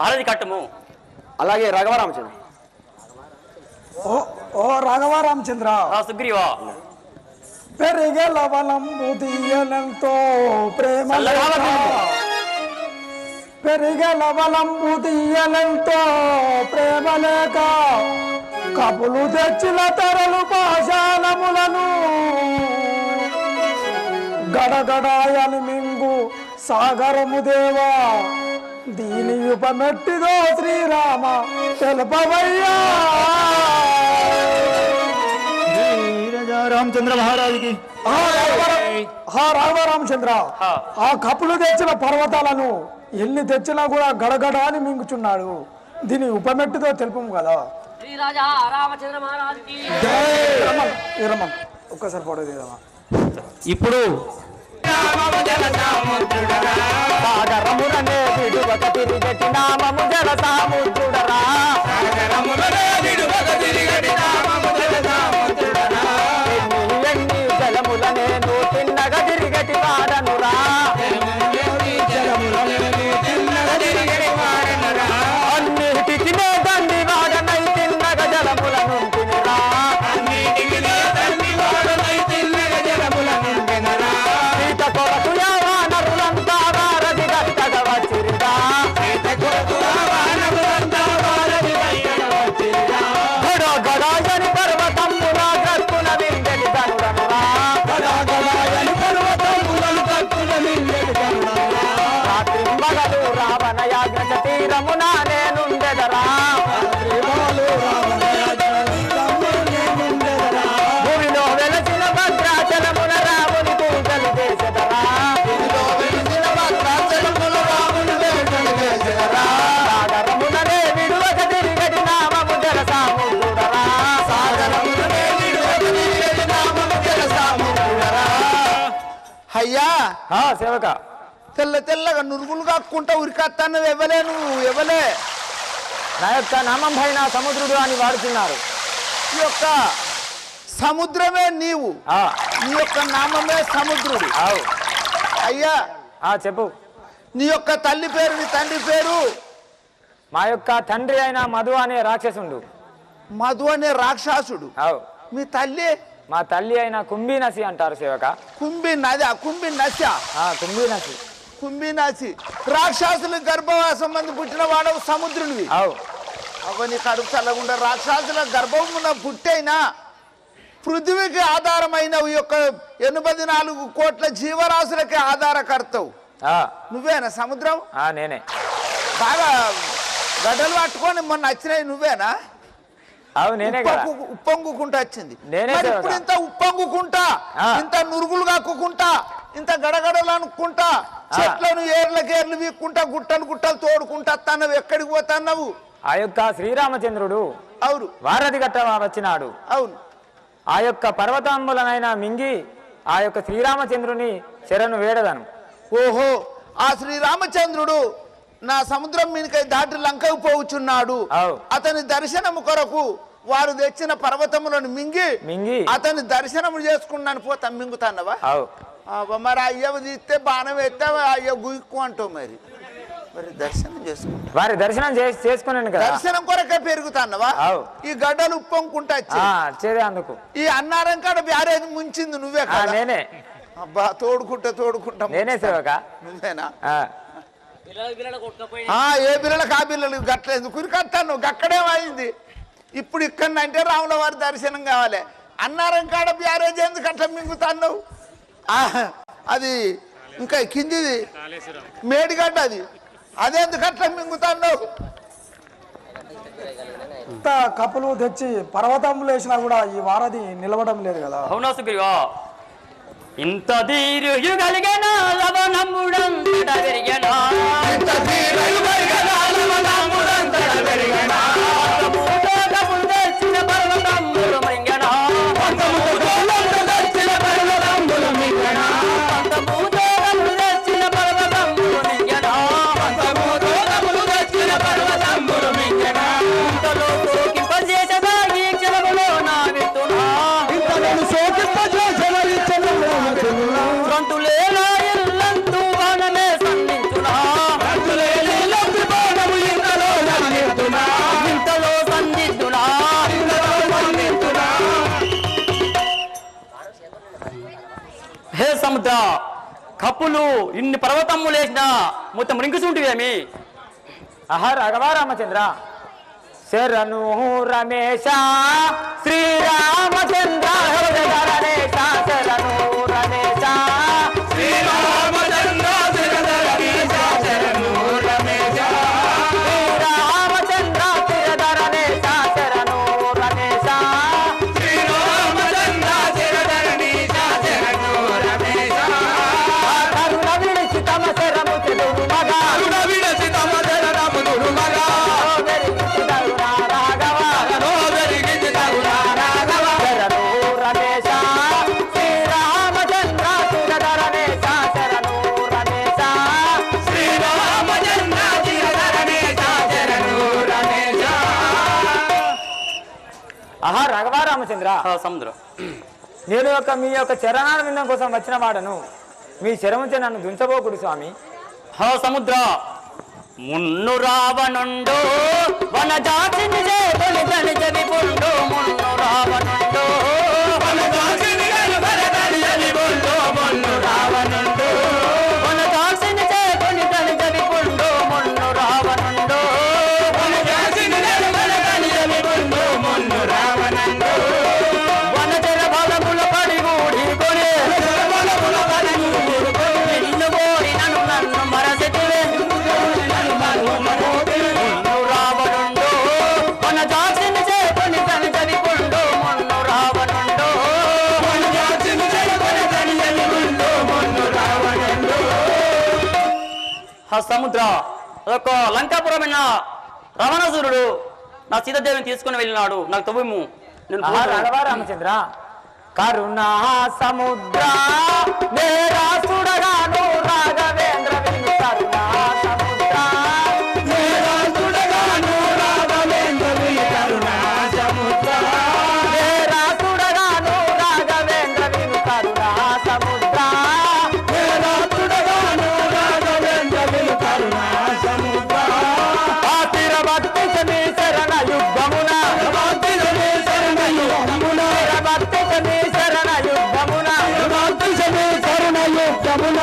ఆరది కట్టము. అలాగే రఘవరామచంద్ర. ఓ ఓ రాఘవ రామచంద్ర ఆ సుగ్రీవా. పెరిగే లవలంబు తీయనంతో ప్రేమ చల్లగా లేక. తిరుగు. పెరిగే లవలంబు తీయనంతో ప్రేమ లేక. కపులు తెచ్చిన తెరలు పాషాణములను గడగడాయని మింగు సాగరము దేవా. దీని ఉపమెట్టిదో శ్రీరామ తెలుపవయ్యా! రామచంద్ర మహారాజుకి. రాఘవరామచంద్ర ఆ. ఆ కప్పులు తెచ్చిన పర్వతాలను ఎన్ని తెచ్చినా కూడా గడగడ అని మింగుచున్నాడు. దీని ఉపమెట్టుతో తెలుపము కదా. శ్రీరాజా రామచంద్ర మహారాజుకి. రమన్, ఏ రమన్ ఒక్కసారి ఫోటో తీద్దామా ఇప్పుడు సాగరములనే విడువక తిరిగటి నామము జల సాముద్రుడరా. సేవక. తెల్ల తెల్లగా నురుగులు కాక్కుంటా ఉరికత్తన్నది ఎవలే నువ్వు ఎవలే? నా యొక్క నామం పైన సముద్రుడు అని వాడుతున్నారు. ఈ యొక్క సముద్రమే నీవు. ఆ, నీ యొక్క నామమే సముద్రుడు. అయ్యా. ఆ, చెప్పు. నీ యొక్క తల్లి పేరు నీ తండ్రి పేరు? మా యొక్క తండ్రి అయిన మధు అనే రాక్షసుండు. మధు అనే రాక్షసుడు. మీ తల్లి మా తల్లి అయిన కుంభీనసి అంటారు సేవక. కుంభి నది కుంభి నశ ఆ కుంభీనసి కుంభి నసి రాక్షసులు గర్భవాసం మంది పుట్టిన వాడవు సముద్రునివి. అవు. కడుపు చల్లకుండా రాక్షసుల గర్భమున పుట్టైనా పృథ్వీకి ఆధారమైన ఈ యొక్క ఎనభై నాలుగు కోట్ల జీవరాశులకి ఆధారకర్తవు. ఆ, నువ్వేనా సముద్రం? ఆ, నేనే. బాగా గడ్డలు పట్టుకొని మొన్న వచ్చినాయి నువ్వేనా? అవు నేనే ఉప్పొంగుకుంటా వచ్చింది. ఇప్పుడు ఇంత ఉప్పొంగుకుంటా. ఇంత నురుగులు కాక్కుకుంటా ఇంత గడగడలు అనుకుంటా చెట్లను ఏర్లకి ఏర్లు వీక్కుంటా గుట్టలు గుట్టలు తోడుకుంటా తన్నవు ఎక్కడికి పోతాన్నావు? ఆ యొక్క శ్రీరామచంద్రుడు అవును. వారధి గట్ట వచ్చినాడు. అవును. ఆ యొక్క పర్వతాంబులనైనా మింగి ఆ యొక్క శ్రీరామచంద్రుని శరణు వేడదను. ఓహో ఆ శ్రీరామచంద్రుడు నా సముద్రం మీదకై దాటి లంకకు పోవుచున్నాడు. అతని దర్శనము కొరకు వారు తెచ్చిన పర్వతములను మింగి మింగి. అతని దర్శనము చేసుకున్నాను. పోతా అవ్వ, మరి అయ్యవ తీస్తే బాణం ఎత్తే అయ్య గుయ్కు అంటావు మరి. మరి దర్శనం చేసుకుంటా వారి దర్శనం చేసి చేసుకున్నాను కదా. దర్శనం కొరకే పెరుగుతాన్నవా? అవు. ఈ గడ్డలు వచ్చేదే అందుకు. ఈ అన్నారం కాడ బ్యారేజ్ ముంచింది నువ్వే కదా. నేనే. అబ్బా తోడుకుంటా తోడుకుంటా నేనే సేవక? నువ్వేనా? ఏ పిల్లలకు ఆ పిల్లలు గట్లేదు కురికత్తాను గక్కడేమైంది ఇప్పుడు ఇక్కడ అంటే రాముల వారి దర్శనం కావాలి. అన్నారం కాడ బ్యారేజ్ ఎందుకు అట్లా మింగుతాను అది ఇంకా కిందిది. మేడిగడ్డ అది. అదెందుకు అట్లా మింగుతాను ఇంత కప్పులు తెచ్చి పర్వతములు వేసినా కూడా ఈ వారధి నిలవడం లేదు కదా. అవునా సుగ్రీవా? ఇంత ధీర్యు కలిగిన పెరిగనా అప్పులు ఇన్ని పర్వతమ్ములు లేచినా మొత్తం రింకుచుంటివేమి ఆహా రాఘవ రామచంద్ర. శరణు రమేశ శ్రీరామచంద్ర. సముద్రం. నేను యొక్క మీ యొక్క చరణాల విందం కోసం వచ్చిన వాడను. మీ శరముచే నన్ను దుంచబోకుడు స్వామి. హా సముద్ర. మున్ను రావణుండు వన జాతిని చేతుని తని జని పుండు మున్ను రావణుండు. సముద్ర అదొక లంకాపురమైన రమణసురుడు నా సీతాదేవిని తీసుకుని వెళ్ళినాడు. నాకు తవ్విము నేను కరుణా సముద్ర రాఘవేంద్ర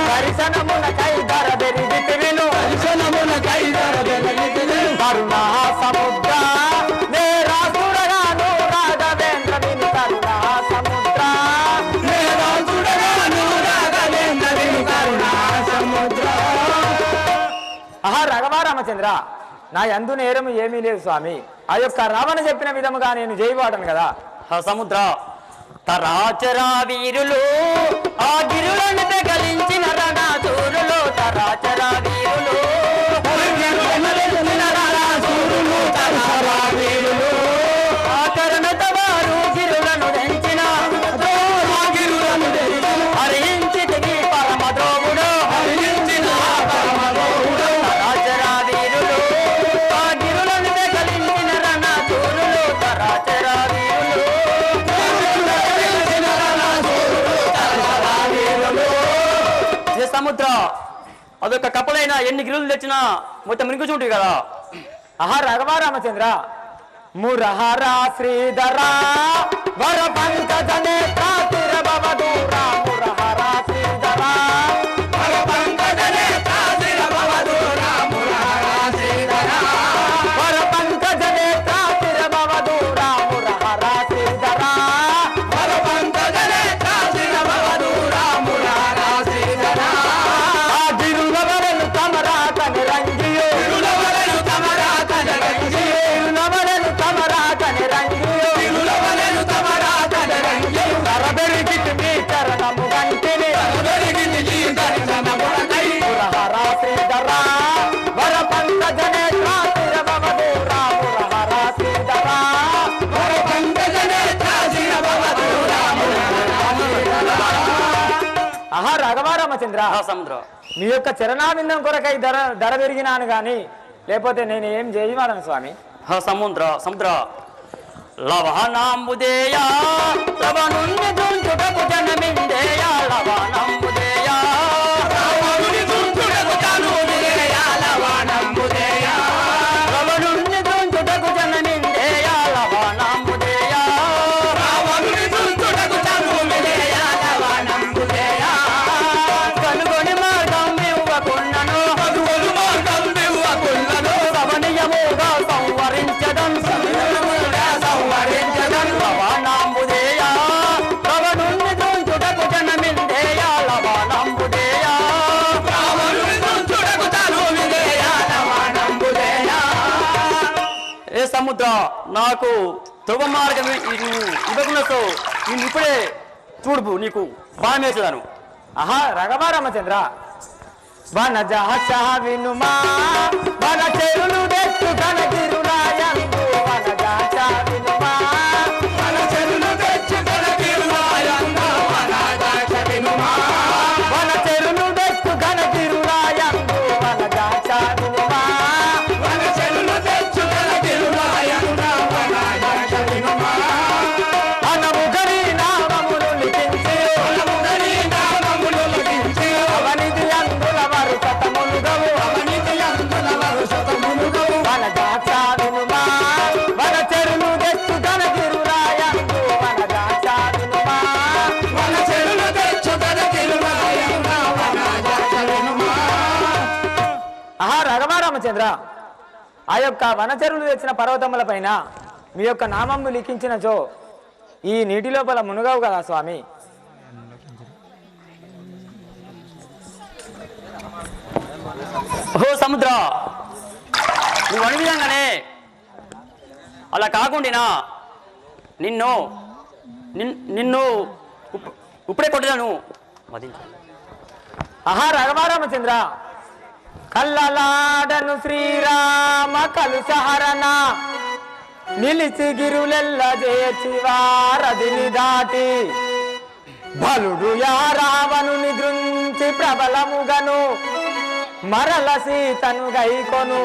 దర్శనమున కైదర బెరిగితి విను. దర్శనమున కైదర బెరిగితి విను. కరుణా సముద్ర నేరాసుడగాను రాఘవేంద్ర విను కరుణా సముద్ర నేరాసుడగాను రాఘవేంద్ర విను కరుణా సముద్ర ఆహా రఘవ రామచంద్ర నా యందు నేరము ఏమీ లేదు స్వామి. ఆ యొక్క రావణ చెప్పిన విధముగా నేను జైవాడను కదా. ఆ సముద్ర. తరాచరా వీరులు ఆ గిరులను పెగలించిన రణాసూరులు తరాచరా వీరులు అదొక కప్పలైనా ఎన్ని గిరులు తెచ్చినా మొత్తం మినుకు కదా. ఆహా రఘవ రామచంద్ర. మురహరా శ్రీధరా. వర రాఘవ రామచంద్ర ఆ సముద్ర మీ యొక్క చరణాబిందం కొరకై ధర ధర పెరిగినాను గాని లేకపోతే నేను ఏం చేయవాలను స్వామి? సముద్ర సముద్ర. లవణాంబుదేయా లవణుణ్ణి దుంచుటకు జనమిందేయా లవణాంబుదేయా. నాకు ధ్రువ మార్గం ఇవ్వకుండా నేను ఇప్పుడే చూడుపు నీకు బాణం వేసేదాను. ఆహా రఘవ రామచంద్ర. వన జహ వినుమా వన చెరులు యొక్క వనచరులు తెచ్చిన పర్వతముల పైన మీ యొక్క నామము లిఖించినచో ఈ నీటి లోపల మునుగవు కదా స్వామి. ఓ సముద్ర. నువ్వు అను విధంగానే అలా కాకుండా నిన్ను నిన్- నిన్ను ఇప్పుడే కొట్టదాను మదించు. ఆహా రఘవారామచంద్ర కల్లలాడను శ్రీరామ కలుసహరణ నిలిచి గిరులెల్ల చేచి వారధిని దాటి. బలుడు యా రావణుని దృంచి ప్రబలముగను. మరల సీతను గైకొను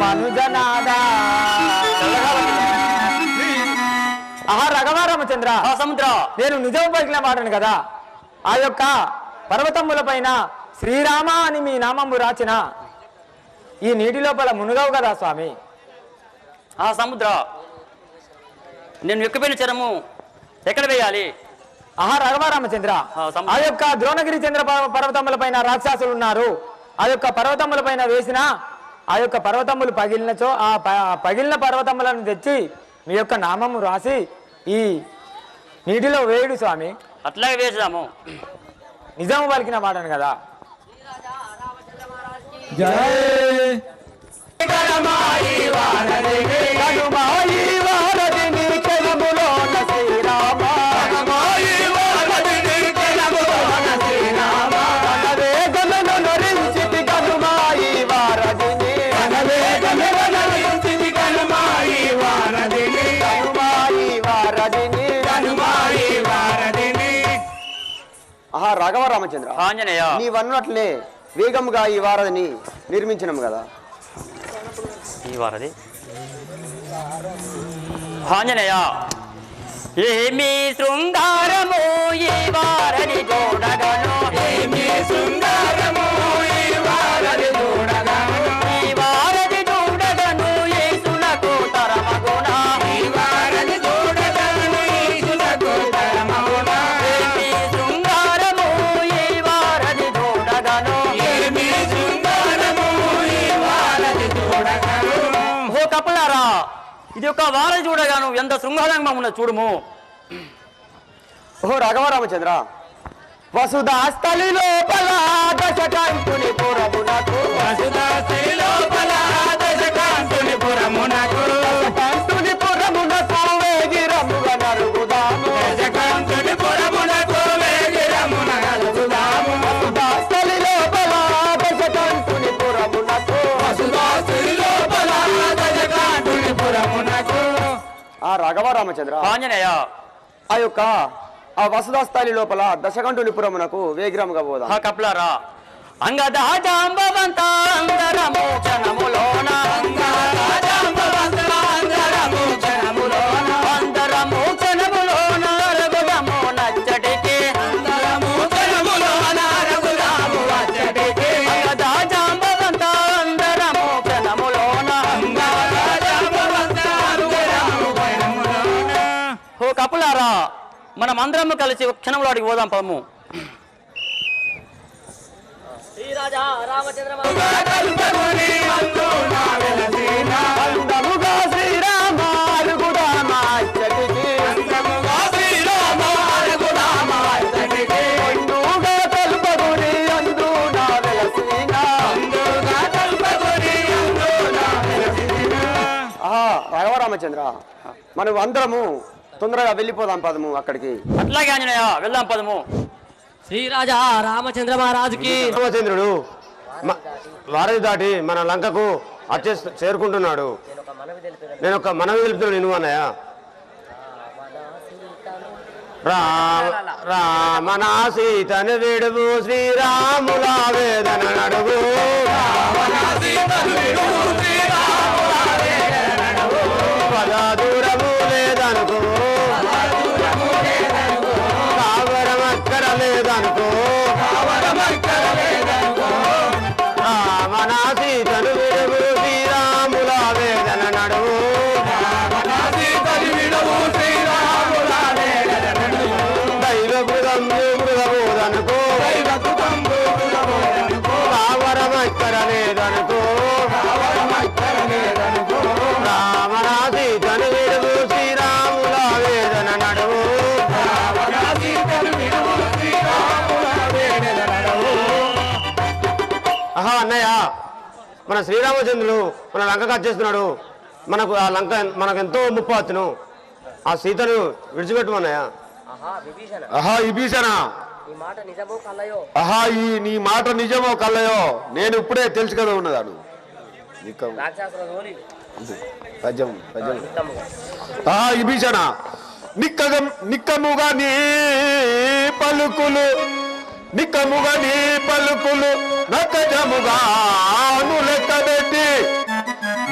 మనుజనాదా ఆహా రఘవారామచంద్ర ఆ సముద్ర. నేను నిజం పలికిన మాటను కదా. ఆ యొక్క పర్వతముల పైన శ్రీరామ అని మీ నామము రాచిన ఈ నీటి లోపల మునుగవు కదా స్వామి? ఆ సముద్ర. నేను ఎక్కిపోయిన చరము ఎక్కడ వేయాలి? ఆహా రఘవారామచంద్ర. ఆ, యొక్క ద్రోణగిరి చంద్ర పర్వ- పర్వతముల పైన రాక్షసులు ఉన్నారు. ఆ యొక్క పర్వతముల పైన వేసిన ఆ యొక్క పర్వతములు పగిలినచో ఆ పగిలిన పర్వతములను తెచ్చి మీ యొక్క నామము రాసి ఈ నీటిలో వేయుడు స్వామి. అట్లాగే వేసాము నిజము పలికిన మాటను కదా. వారధిని. ఆహా రాఘవ రామచంద్ర ఆంజనేయ నీవన్నట్లే వేగముగా ఈ వారధిని నిర్మించినము కదా? ఈ వారది. ఆంజనేయ ఏమి శృంగారము ఈ వారని చూడగను ఏమి శృంగారము ఇది ఒక వారం చూడగాను ఎంత శృంగారంగా ఉన్న చూడుము. ఓహో రాఘవరామచంద్ర వసుదాస్తలి వసుధాస్థలి లోపల దశకంతుని పురమునకు వసుదాస్తలి లోపల రామచంద్ర. ఆంజనేయ. ఆ యొక్క ఆ వసుధాస్థలి లోపల దశకంఠునిపురమునకు వేగిరముగా పోదాం కప్లారా అంగదాజాంబవంత అందరము కలిసి ఒక క్షణంలో అడిగి పోదాం శ్రీరాజా రాఘవ రామచంద్ర మనం అందరము తొందరగా వెళ్ళిపోదాం పదము అక్కడికి. అట్లాగే ఆంజనేయ వెళ్దాం పదము. శ్రీరాజా రామచంద్ర మహారాజుకి. రామచంద్రుడు వారధి దాటి మన లంకకు వచ్చే చేరుకుంటున్నాడు. నేను ఒక మనవి తెలుపుతున్నాను నేను అన్నయ్య. రామ రామన సీతను విడువు శ్రీరాముల వేదన నడువు. పద Caralho, dá no మన శ్రీరామచంద్రుడు మన లంకకు వచ్చేస్తున్నాడు మనకు ఆ లంక మనకు ఎంతో ముప్పు అతను ఆ సీతను విడిచిపెట్టమన్నయ్య. ఆహా విభీషణ. విభీషణ. ఈ నీ మాట నిజమో కల్లయో? నేను ఇప్పుడే తెలుసు కదా ఉన్నదాను ఆహా విభీషణ. నిక్కగం నిక్కముగా నీ పలుకులు నిక్కముగా నీ పలుకులు నక్కజముగా లెక్క పెట్టి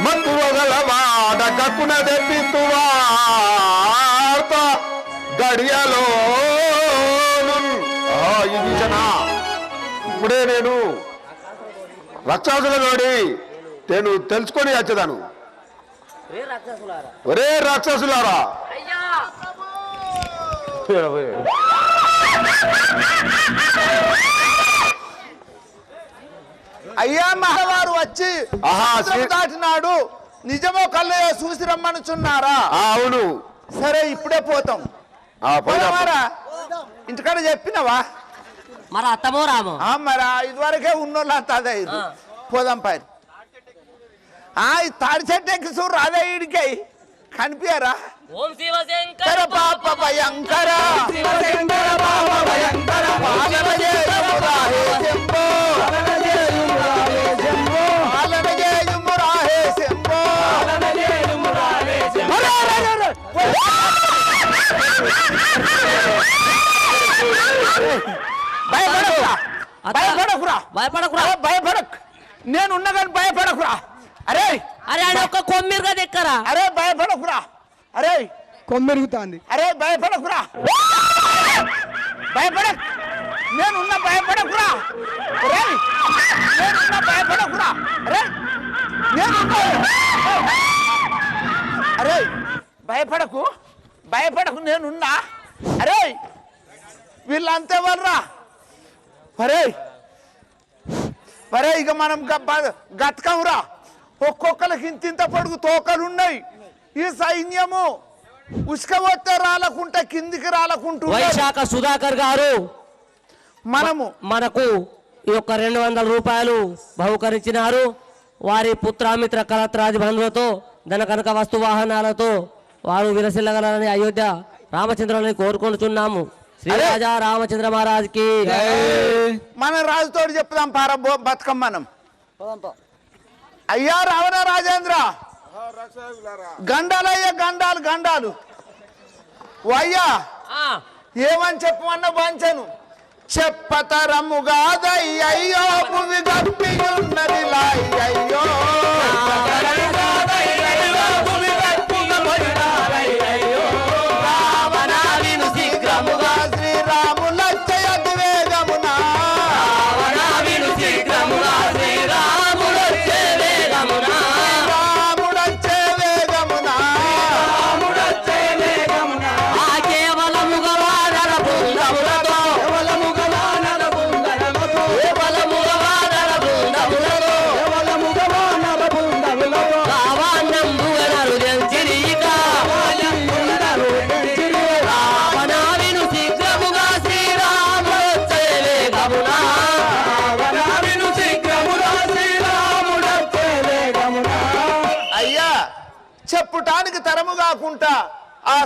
మత్తువగల వాడ కక్కున తెప్పిస్తువార్త గడియలో ఇప్పుడే నేను రక్షాసుల నోడి నేను తెలుసుకొని వచ్చేదాను. ఒరే రాక్షసులారా. అయ్యా! అయ్యా మహవారు వచ్చి దాటినాడు. నిజమో కళ్ళయో చూసి రమ్మనుచున్నారా అవును. సరే ఇప్పుడే పోతాం. ఇంటికాడ చెప్పినవా? మరి అత్తమో రామో ఆ, మరి ఇదివరకే ఉన్నోళ్ళు అంత అదే. పోదాం పై ఆ ఈ తాడి చెట్టు ఎక్కి చూడు అదే ఇడికై కనిపించరా ఓం శివశంకర కర పాప భయంకర. భయపడకురా. భయపడకురా. భయపడకురా. అరే, భయపడక్. నేను ఉన్నా కానీ భయపడకురా. అరే. అరే ఆయన ఒక్క కొమ్మిరుగా దెక్కరా అరే భయపడకురా. అరే. కొమ్మెరుగుతాంది. అరే భయపడకురా. భయపడక్. నేనున్న భయపడకురా. అరే. నేనున్న భయపడకురా. అరే. నేనున్న అరే. భయపడకు భయపడకు నేనున్నా. అరే వీళ్ళంతే వాళ్ళరా? అరే మరే ఇక మనం గతకంరా. ఒక్కొక్కరికి ఇంతింత పొడుగు తోకలు ఉన్నాయి ఈ సైన్యము ఉసుక పోతే రాలకుంటే కిందికి రాలకుంటూ వైశాఖ సుధాకర్ గారు మనము మనకు ఈ యొక్క రెండు వందల రూపాయలు బహుకరించినారు. వారి పుత్రామిత్ర కలత్రాది బంధువులతో ధన కనక వస్తు వాహనాలతో వారు విలసిల్లగలని అయోధ్య రామచంద్రుని కోరుకుంటున్నాము శ్రీ రాజా రామచంద్ర మహారాజ్కి. మన రాజుతోటి చెప్దాం పార బో- బతుకమ్మ మనం. అయ్యా రావణ రాజేంద్ర. గండాలయ్యా గండాలు గండాలు. ఓ అయ్యా ఏమని చెప్పమన్న వంచను. చెప్పతరముగాదయ్యో భూమి గప్పి ఉన్నది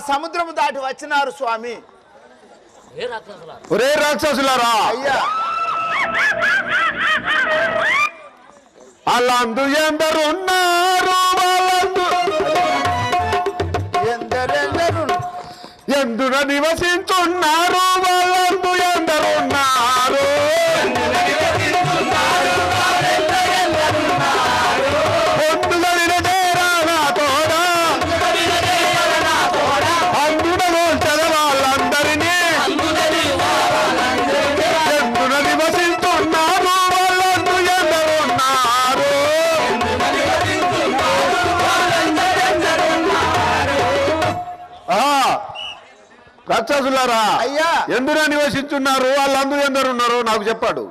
ఆ సముద్రము దాటి వచ్చినారు స్వామి. ఒరే రాక్షసులారా! అయ్యా. అలాందు ఎందరున్నారు ఎందున నివసించున్నారు రాక్షసులారా? అయ్యా. ఎందున నివసించున్నారు? వాళ్ళందరూ ఎందరున్నారు? నాకు చెప్పాడు.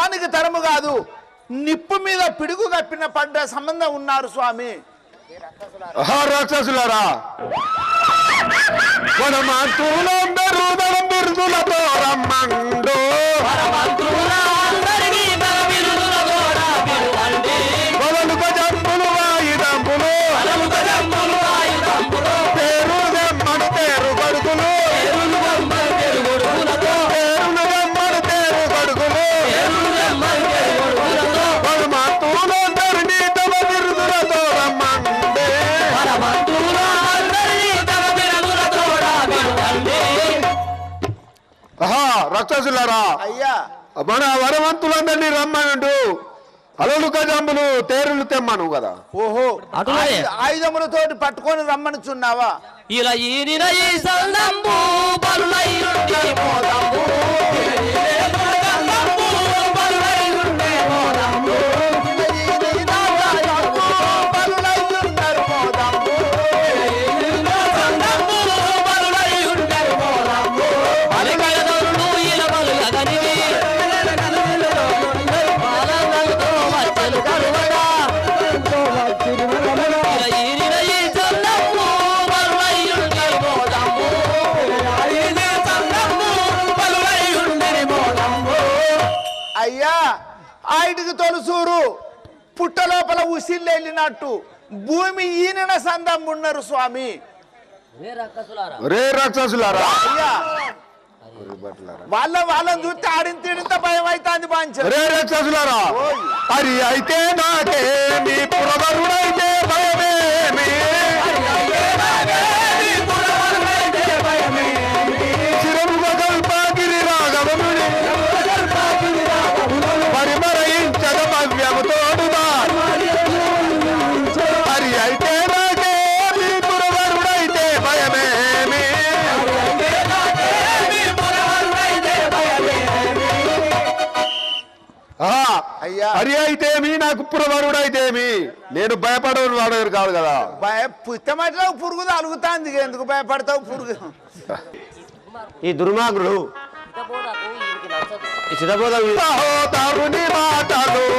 దానికి తరము కాదు నిప్పు మీద పిడుగు కప్పిన పడ్డ సంబంధం ఉన్నారు స్వామి. ఆహా, రాక్షసులారా. మనమంతులందరూ మనం బిరుదులతో రమ్మండు రాక్షసులారా. అయ్యా. మన వరవంతులందరినీ రమ్మనండు అలలుక జంబులు తేరులు తెమ్మను కదా. ఓహో. అటులనే. ఆయుధ- ఆయుధములతోటి పట్టుకొని రమ్మనుచున్నావా? ఇలా ఈ సందంబు బలులై వెళ్ళినట్టు భూమి ఈనన సందం ఉన్నారు స్వామి. రే రాక్షసులారా. అయ్యా. వాళ్ళ వాళ్ళని చూస్తే ఆడిన తిడింత భయం అవుతుంది బాంచ. రే రాక్షసులారా. అది అయితే నాకే మీ పురవరుడైతే హరి అయితేమి? నాకు పురవరుడైతేమి నేను భయపడని వాడు కాదు కదా. భయ పుత్తమట్లో పురుగు తలుగుతాంది. ఎందుకు భయపడతావు పురుగు? ఈ దుర్మార్గుడు. మాటలు.